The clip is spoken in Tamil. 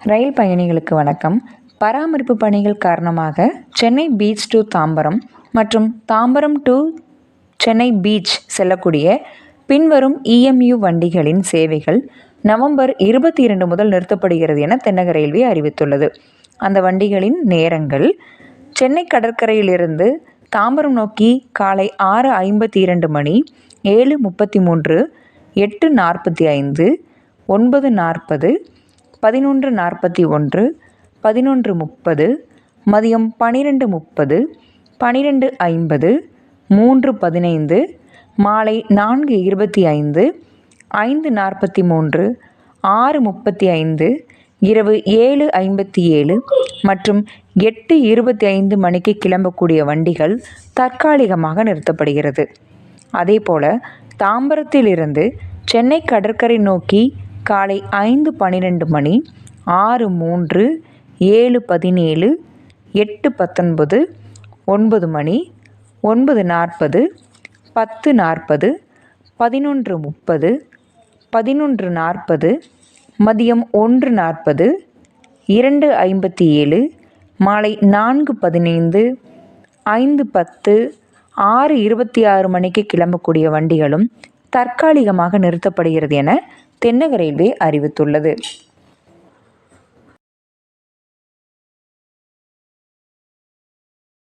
ரயில் பயணிகளுக்கு வணக்கம். பராமரிப்பு பணிகள் காரணமாக சென்னை பீச் டு தாம்பரம் மற்றும் தாம்பரம் டு சென்னை பீச் செல்லக்கூடிய பின்வரும் இஎம்யூ வண்டிகளின் சேவைகள் நவம்பர் இருபத்தி இரண்டு முதல் நிறுத்தப்படுகிறது என தென்னக ரயில்வே அறிவித்துள்ளது. அந்த வண்டிகளின் நேரங்கள் சென்னை கடற்கரையிலிருந்து தாம்பரம் நோக்கி காலை ஆறு ஐம்பத்தி இரண்டு மணி ஏழு முப்பத்தி மூன்று எட்டு நாற்பத்தி ஐந்து ஒன்பது நாற்பது பதினொன்று நாற்பத்தி ஒன்று பதினொன்று முப்பது மதியம் பனிரெண்டு முப்பது பனிரெண்டு ஐம்பது மூன்று பதினைந்து மாலை நான்கு இருபத்தி ஐந்து ஐந்து நாற்பத்தி மூன்று ஆறு முப்பத்தி ஐந்து இரவு ஏழு ஐம்பத்தி ஏழு மற்றும் எட்டு இருபத்தி ஐந்து மணிக்கு கிளம்பக்கூடிய வண்டிகள் தற்காலிகமாக நிறுத்தப்படுகிறது. அதேபோல தாம்பரத்திலிருந்து சென்னை கடற்கரை நோக்கி காலை ஐந்து பன்னிரெண்டு மணி ஆறு மூன்று ஏழு பதினேழு எட்டு பத்தொன்பது ஒன்பது மணி ஒன்பது நாற்பது பத்து நாற்பது பதினொன்று முப்பது பதினொன்று நாற்பது மதியம் ஒன்று நாற்பது இரண்டு ஐம்பத்தி ஏழு மாலை நான்கு பதினைந்து ஐந்து பத்து ஆறு இருபத்தி ஆறு மணிக்கு கிளம்பக்கூடிய வண்டிகளும் தற்காலிகமாக நிறுத்தப்படுகிறது என தென்னக ரயில்வே அறிவித்துள்ளது.